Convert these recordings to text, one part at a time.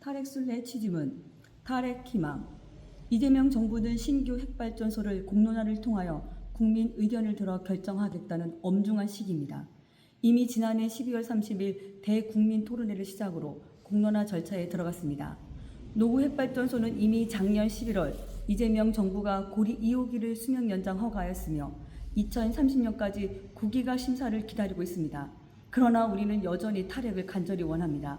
탈핵 순례 취지문 탈핵 희망 이재명 정부는 신규 핵발전소를 공론화를 통하여 국민 의견을 들어 결정하겠다는 엄중한 시기입니다. 이미 지난해 12월 30일 대국민 토론회를 시작으로 공론화 절차에 들어갔습니다. 노구 핵발전소는 이미 작년 11월 이재명 정부가 고리 2호기를 수명 연장 허가하였으며 2030년까지 9기가 심사를 기다리고 있습니다. 그러나 우리는 여전히 탈핵을 간절히 원합니다.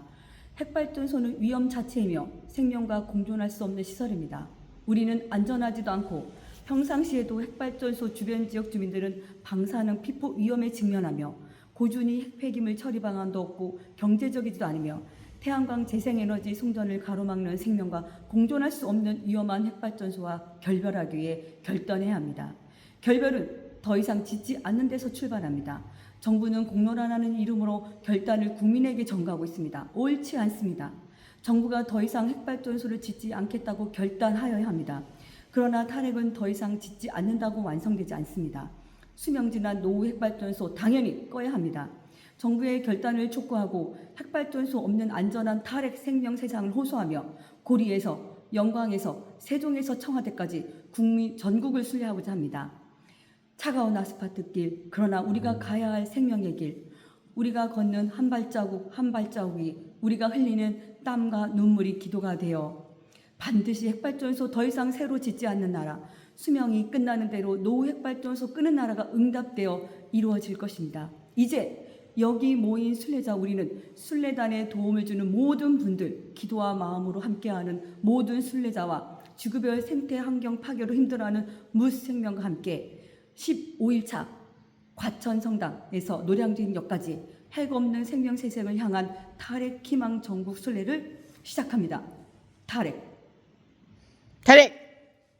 핵발전소는 위험 자체이며 생명과 공존할 수 없는 시설입니다. 우리는 안전하지도 않고 평상시에도 핵발전소 주변 지역 주민들은 방사능 피포 위험에 직면하며 고준위 핵폐기물 처리 방안도 없고 경제적이지도 않으며 태양광 재생에너지 송전을 가로막는 생명과 공존할 수 없는 위험한 핵발전소와 결별하기 위해 결단해야 합니다. 결별은 더 이상 짓지 않는 데서 출발합니다. 정부는 공론화라는 이름으로 결단을 국민에게 전가하고 있습니다. 옳지 않습니다. 정부가 더 이상 핵발전소를 짓지 않겠다고 결단하여야 합니다. 그러나 탈핵은 더 이상 짓지 않는다고 완성되지 않습니다. 수명 지난 노후 핵발전소 당연히 꺼야 합니다. 정부의 결단을 촉구하고 핵발전소 없는 안전한 탈핵 생명 세상을 호소하며 고리에서 영광에서 세종에서 청와대까지 국민 전국을 순례하고자 합니다. 차가운 아스파트 길, 그러나 우리가 가야 할 생명의 길, 우리가 걷는 한 발자국 한 발자국이 우리가 흘리는 땀과 눈물이 기도가 되어 반드시 핵발전소 더 이상 새로 짓지 않는 나라, 수명이 끝나는 대로 노후 핵발전소 끄는 나라가 응답되어 이루어질 것입니다. 이제 여기 모인 순례자 우리는 순례단에 도움을 주는 모든 분들, 기도와 마음으로 함께하는 모든 순례자와 지구별 생태 환경 파괴로 힘들어하는 무생명과 함께 15일차 과천성당에서 노량진역까지 핵 없는 생명세상을 향한 탈핵 희망 전국 순례를 시작합니다. 탈핵. 탈핵!